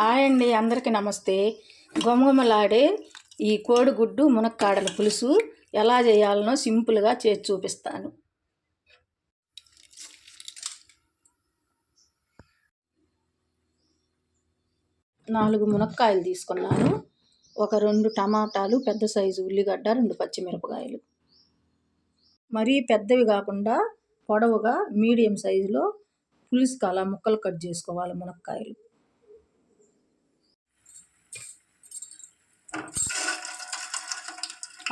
Hi అండి అందరికీ నమస్తే. గుమగుమలాడే ఈ కోడిగుడ్డు మునక్కాడల పులుసు ఎలా చేయాలనో సింపుల్గా చేసి చూపిస్తాను. నాలుగు మునక్కాయలు తీసుకున్నాను. ఒక రెండు టమాటాలు పెద్ద సైజు ఉల్లిగడ్డ రెండు పచ్చిమిరపకాయలు. మరీ పెద్దవి కాకుండా పొడవుగా మీడియం సైజులో పులుసుకు అలా ముక్కలు కట్ చేసుకోవాలి మునక్కాయలు.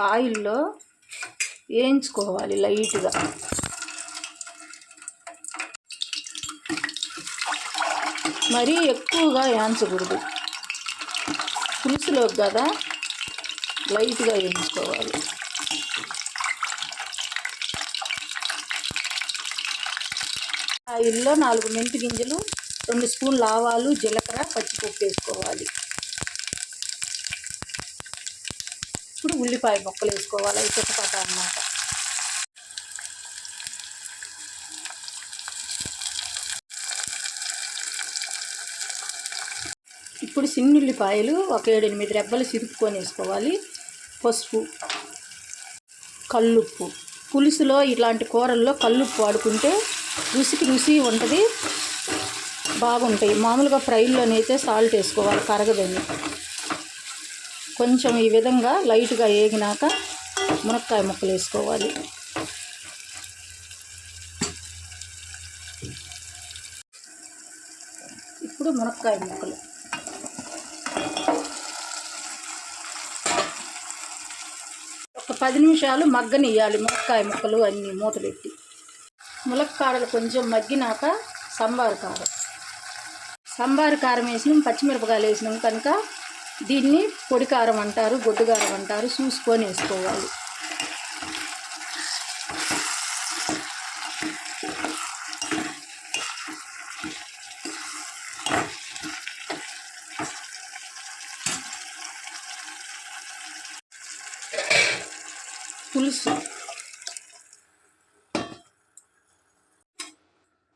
ఆయిల్లో వేయించుకోవాలి లైట్గా. మరీ ఎక్కువగా వేయించకూడదు. పులుసులోకి కదా లైట్గా వేయించుకోవాలి. ఆయిల్లో నాలుగు మెంతి గింజలు రెండు స్పూన్లు ఆవాలు జీలకర్ర పచ్చిపప్పు వేసుకోవాలి. ఇప్పుడు ఉల్లిపాయ ముక్కలు వేసుకోవాలి అవి చుట్టపట అన్నమాట. ఇప్పుడు సిన్నుల్లిపాయలు ఒక ఏడెనిమిది రెబ్బలు సిరుపుకొని వేసుకోవాలి. పసుపు కల్లుప్పు. పులుసులో ఇలాంటి కూరల్లో కల్లుప్పు వాడుకుంటే రుచికి రుచి ఉంటుంది బాగుంటాయి. మామూలుగా ఫ్రైల్లోనైతే సాల్ట్ వేసుకోవాలి కరగదని. కొంచెం ఈ విధంగా లైట్గా వేగినాక మునక్కాయ ముక్కలు వేసుకోవాలి. ఇప్పుడు మునక్కాయ ముక్కలు. ఒక పది నిమిషాలు మగ్గనియ్యాలి మునక్కాయ ముక్కలు అన్నీ మూత పెట్టి ములక్కాడలు కొంచెం మగ్గినాక సాంబారు కారం. సాంబారు కారం వేసినాం పచ్చిమిరపకాయలు వేసినాం కనుక దీన్ని పొడి కారం అంటారు గొడ్డు కారం అంటారు చూసుకొని వేసుకోవాలి. పులుసు.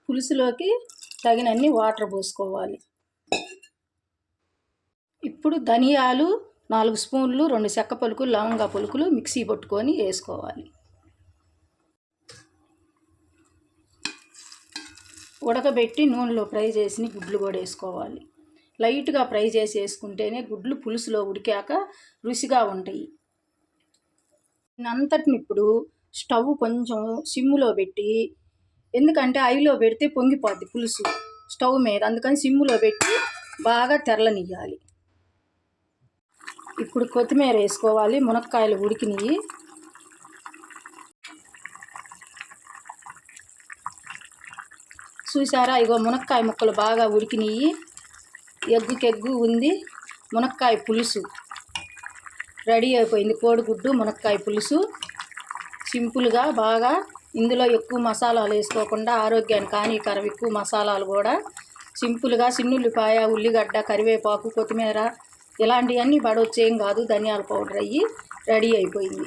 పులుసులోకి తగినన్ని వాటర్ పోసుకోవాలి. ఇప్పుడు ధనియాలు నాలుగు స్పూన్లు రెండు చెక్క పలుకులు లవంగా పలుకులు మిక్సీ పట్టుకొని వేసుకోవాలి. ఉడకబెట్టి నూనెలో ఫ్రై చేసి గుడ్లు కూడా వేసుకోవాలి. లైట్గా ఫ్రై చేసి వేసుకుంటేనే గుడ్లు పులుసులో ఉడికాక రుచిగా ఉంటాయి. అంతటిని ఇప్పుడు స్టవ్ కొంచెం సిమ్ములో పెట్టి ఎందుకంటే ఐలో పెడితే పొంగిపోద్ది పులుసు స్టవ్ మీద అందుకని సిమ్ములో పెట్టి బాగా తెరలనియ్యాలి. ఇప్పుడు కొత్తిమీర వేసుకోవాలి మునక్కాయలు ఉడికినాయి. చూసారా? ఇగో మునక్కాయ ముక్కలు బాగా ఉడికినాయి. ఎగ్గుకెగ్గు ఉంది మునక్కాయ పులుసు. రెడీ అయిపోయింది కోడిగుడ్డు మునక్కాయ పులుసు. సింపుల్గా బాగా ఇందులో ఎక్కువ మసాలాలు వేసుకోకుండా ఆరోగ్యానికి హానికరం ఎక్కువ మసాలాలు కూడా. సింపుల్గా చిన్నుల్లిపాయ ఉల్లిగడ్డ కరివేపాకు కొత్తిమీర ఇలాంటివన్నీ పడవచ్చేం కాదు ధనియాల పౌడర్ అయ్యి రెడీ అయిపోయింది.